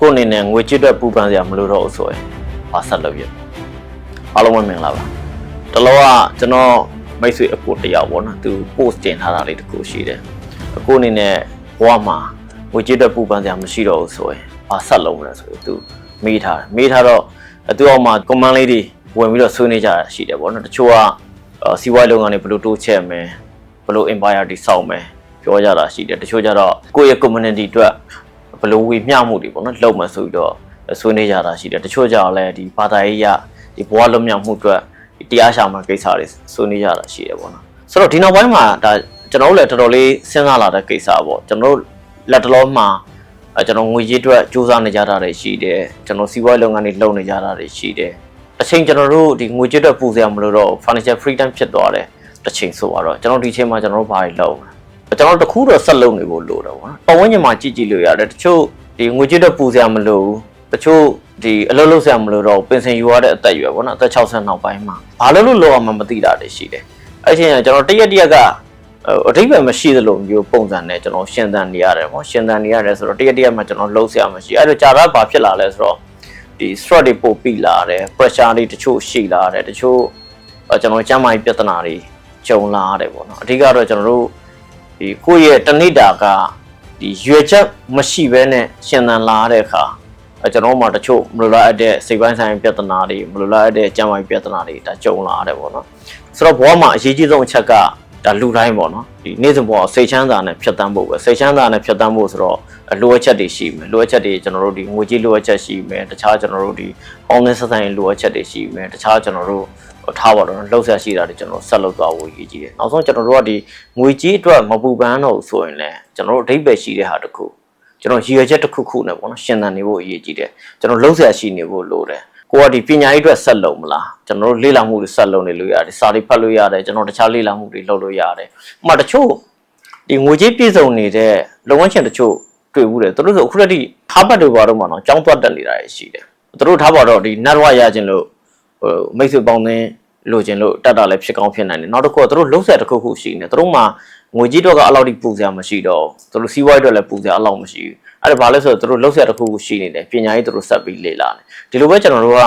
ကိုယ့်အနေနဲ့ငွေကြေးအတွက်ပူပန်စရာမလိုတော့ဘူးဆိုရင်ဘာဆက်လုပ်ရမလဲအားလုံးပဲမင်္ဂလာပါတလောကကျွန်တော်မိတ်ဆွေအကိုတစ်ယောက်ပေါ့နော်သူ post တင်ထားတာလေးတစ်ခုရှိတယ်အကိုအနေနဲ့ဘဝမှာငွေကြေးအတွက်ပူပန်စရာမရှိတော့ဘူးဆိုရင်ဘာဆက်လုပ်မလဲဆိုရင်သူမေးထားတယ်မေးထားတော့သူအောက်မှာ comment လေးတွေဝင်ပြီးတော့ဆွေးနွေးကြတာရှိတယ်ပေါ့နော်တချို့ကအော်စီးပွားရေးလုပ်ငန်းတွေဘယ်လိုတိုးချဲ့မယ်ဘယ်လို empire တိစောက်မယ်ပြောကြတာရှိတယ်တချို့ကျတော့ကိုယ့်ရဲ့ community အတွက် ဘယ်လိုဝေမျှမှုတွေပေါ့နော်လုပ်မှဆိုပြီးတော့ဆွေးနွေးကြတာရှိတယ်တချို့ကျတော့လည်းဒီဘာသာရေးရဒီဘဝလွတ်မြောက်မှုအတွက်ဒီတရားရှာမှကိစ္စတွေဆွေးနွေးကြတာရှိတယ်ပေါ့နော်ဆိုတော့ဒီနောက်ပိုင်းမှာဒါကျွန်တော်တို့လည်းတော်တော်လေးစဉ်းစားလာတဲ့ကိစ္စပေါ့ကျွန်တော်တို့လက်တလုံးမှာအဲကျွန်တော်ငွေကြေးအတွက်စူးစမ်းနေကြတာတွေရှိတယ်ကျွန်တော်စီးပွားရေးလုပ်ငန်းတွေလုပ်နေကြတာတွေရှိတယ်အချိန်ကျွန်တော်တို့ဒီငွေကြေးအတွက်ပူစရာမလိုတော့ financial freedom ဖြစ်သွားတယ်တစ်ချိန်ဆိုတော့ကျွန်တော်ဒီချိန်မှာကျွန်တော်တို့ဘာတွေလုပ်လဲ ကျွန်တော်တို့တခုတော့ဆက်လုပ်နေဖို့လိုတယ်ပေါ့နော်ပတ်ဝန်းကျင်မှာကြည့်ကြည့်လို့ရတယ်တချို့ဒီငွေကြေးတော့ပူစရာမလိုဘူးတချို့ဒီအလုပ်လုပ်စရာမလိုတော့ပင်စင်ယူရတဲ့အသက်အရွယ်ပေါ့နော်အသက်60နောက်ပိုင်းမှာဘာလို့လို့လောက်အောင်မသိတာတွေရှိတယ်အဲ့ချိန်ကကျွန်တော်တရက်တရက်ကအဓိပ္ပာယ်မရှိသလိုမျိုးပုံစံနဲ့ကျွန်တော်ရှင်းသန်နေရတယ်ပေါ့ရှင်းသန်နေရတယ်ဆိုတော့တရက်တရက်မှာကျွန်တော်လှုပ်စရာမရှိအဲ့တော့ကြာတော့ဘာဖြစ်လာလဲဆိုတော့ဒီ stress တွေပိုပြီးလာတယ် pressure တွေတချို့ရှိလာတယ်တချို့ကျွန်တော်ကျန်းမာရေးပြဿနာတွေကြုံလာရတယ်ပေါ့နော်အဓိကတော့ကျွန်တော်တို့ ဒီကိုယ့်ရဲ့တဏိတာကဒီရွယ်ချက်မရှိဘဲနဲ့ရှင်သန်လာတဲ့အခါအဲကျွန်တော်တို့မှတချို့မလိုလားအပ်တဲ့စိတ်ပိုင်းဆိုင်ရာပြဿနာတွေမလိုလားအပ်တဲ့ကျန်းမာရေးပြဿနာတွေဒါကြုံလာရတယ်ပေါ့နော်ဆိုတော့ဘဝမှာအရေးကြီးဆုံးအချက်ကဒါလူတိုင်းပေါ့နော်ဒီနေ့စဉ်ဘဝစိတ်ချမ်းသာနဲ့ဖြတ်တန်းဖို့ပဲစိတ်ချမ်းသာနဲ့ဖြတ်တန်းဖို့ဆိုတော့လိုအပ်ချက်တွေရှိမယ်လိုအပ်ချက်တွေကျွန်တော်တို့ဒီငွေကြေးလိုအပ်ချက်ရှိမယ်တခြားကျွန်တော်တို့ဒီအောင်းနေဆက်ဆိုင်လိုအပ်ချက်တွေရှိမယ်တခြားကျွန်တော်တို့ ထားပါတော့လှုပ်ရှားရှိတာတွေကျွန်တော်ဆက်လုပ်သွားဖို့ရည်ကြီးတယ်။နောက်ဆုံးကျွန်တော်တို့ကဒီငွေကြီးအတွက်မပူပန်းတော့ဘူးဆိုရင်လည်းကျွန်တော်တို့အဓိပ္ပာယ်ရှိတဲ့ဟာတစ်ခုကျွန်တော်ရည်ရွယ်ချက်တစ်ခုခုနဲ့ပေါ့နော်ရှင်သန်နေဖို့အရေးကြီးတယ်။ကျွန်တော်လှုပ်ရှားရှိနေဖို့လိုတယ်။ကိုကဒီပညာရေးအတွက်ဆက်လုပ်မလားကျွန်တော်တို့လေ့လာမှုတွေဆက်လုပ်နေလို့ရတယ်စာတွေဖတ်လို့ရတယ်ကျွန်တော်တခြားလေ့လာမှုတွေလုပ်လို့ရတယ်။ဥပမာတချို့ဒီငွေကြေးပြည့်စုံနေတဲ့လုပ်ငန်းရှင်တချို့တွေ့ဘူးတယ်သူတို့ဆိုအခုတည်းထားပတ်တွေဘာတော့မှတော့ကြောင်းသွားတက်နေတာရှိတယ်။သူတို့ထားပါတော့ဒီ network ရခြင်းလို့ဟိုမိတ်ဆွေပေါင်းသင်း လိုချင်လို့တက်တာလည်းဖြစ်ကောင်းဖြစ်နိုင်တယ်နောက်တစ်ခုကသူတို့လှုပ်ဆက်တစ်ခုခုရှိနေသူတို့မှာငွေကြီးတော့ကအလောက်ထိပူစရာမရှိတော့သူတို့စီးပွားရေးအတွက်လည်းပူစရာအလောက်မရှိဘူးအဲ့ဒါဘာလဲဆိုတော့သူတို့လှုပ်ဆက်တစ်ခုခုရှိနေတယ်ပညာရေးသူတို့ဆက်ပြီးလေ့လာတယ်ဒီလိုပဲကျွန်တော်တို့က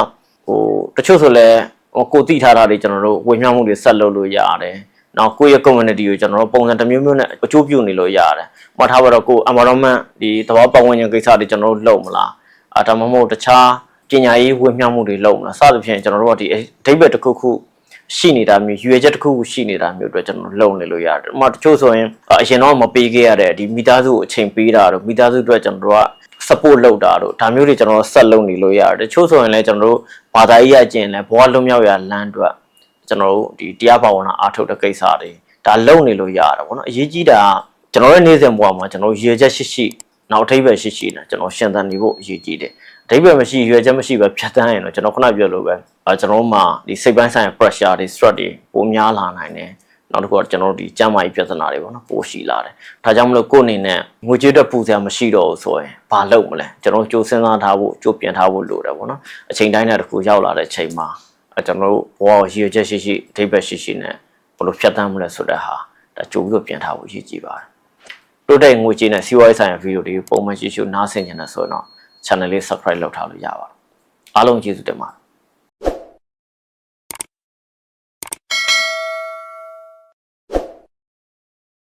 ဟိုတချို့ဆိုလည်းဟိုကိုတိထားတာတွေကျွန်တော်တို့ဝေမျှမှုတွေဆက်လုပ်လို့ရတယ်နောက်ကိုယ့်ရဲ့ community ကိုကျွန်တော်တို့ပုံစံတစ်မျိုးမျိုးနဲ့အကျိုးပြုနေလို့ရတယ်။မှတ်ထားပါတော့ကို environment ဒီသဘောပတ်ဝန်းကျင်ကိစ္စတွေကျွန်တော်တို့လုပ်မလား။အာဒါမှမဟုတ်တခြား ပညာရေးဝေမျှမှုတွေလုပ်မလား။စသဖြင့်ကျွန်တော်တို့ကဒီအဓိပ္ပာယ်တစ်ခုခုရှိနေတာမျိုးရွေချက်တစ်ခုခုရှိနေတာမျိုးအတွက်ကျွန်တော်လုံနေလို့ရတယ်။ဥပမာတချို့ဆိုရင်အရင်တော့မပေးခဲ့ရတဲ့ဒီမိသားစုကိုအချိန်ပေးတာတို့မိသားစုအတွက်ကျွန်တော်တို့က support လုပ်တာတို့ဒါမျိုးတွေကျွန်တော်တို့ဆက်လုပ်နေလို့ရတယ်။တချို့ဆိုရင်လည်းကျွန်တော်တို့ဘာသာရေးအကျင့်လဲဘဝလွတ်မြောက်ရလမ်းအတွက်ကျွန်တော်တို့ဒီတရားဘာဝနာအားထုတ်တဲ့ကိစ္စတွေဒါလုံနေလို့ရတာပေါ့နော်။အရေးကြီးတာကကျွန်တော်ရဲ့နေ့စဉ်ဘဝမှာကျွန်တော်ရေချက်ရှိရှိနောက်အထိပ္ပယ်ရှိရှိနဲ့ကျွန်တော်ရှင်သန်နေဖို့အရေးကြီးတယ်။ အထိပ္ပယ်မရှိရွယ်ချက်မရှိပဲဖြတ်တန်းရင်တော့ကျွန်တော်ခုနပြောလို့ပဲအဲကျွန်တော်တို့မှာဒီစိတ်ပိုင်းဆိုင်ရာ pressure တွေ stress တွေပိုများလာနိုင်တယ်နောက်တစ်ခုကကျွန်တော်တို့ဒီကျန်းမာရေးပြဿနာတွေပေါ့နော်ပိုရှိလာတယ်ဒါကြောင့်မလို့ကိုယ့်အနေနဲ့ငွေကြေးတက်ပူစရာမရှိတော့ဘူးဆိုရင်ဘာလုပ်မလဲကျွန်တော်ကြိုးစဉ်းစားထားဖို့ကြိုးပြင်ထားဖို့လိုတယ်ပေါ့နော်အချိန်တိုင်းနဲ့တစ်ခုရောက်လာတဲ့ချိန်မှာအဲကျွန်တော်တို့ဘောရည်ချက်ရှိရှိအထိပ္ပယ်ရှိရှိနဲ့ဘယ်လိုဖြတ်တန်းမလဲဆိုတဲ့ဟာဒါကြိုးပြီးတော့ပြင်ထားဖို့အရေးကြီးပါတယ်တိုးတက်ငွေကြေးနဲ့စီးပွားရေးဆိုင်ရာဗီဒီယိုတွေပုံမှန်ကြည့်ရှုနားဆင်ကြတယ်ဆိုရင်တော့ channel လေး subscribe လုပ်ထားလို့ရပါတယ်အားလုံးကျေးဇူးတင်ပါတယ်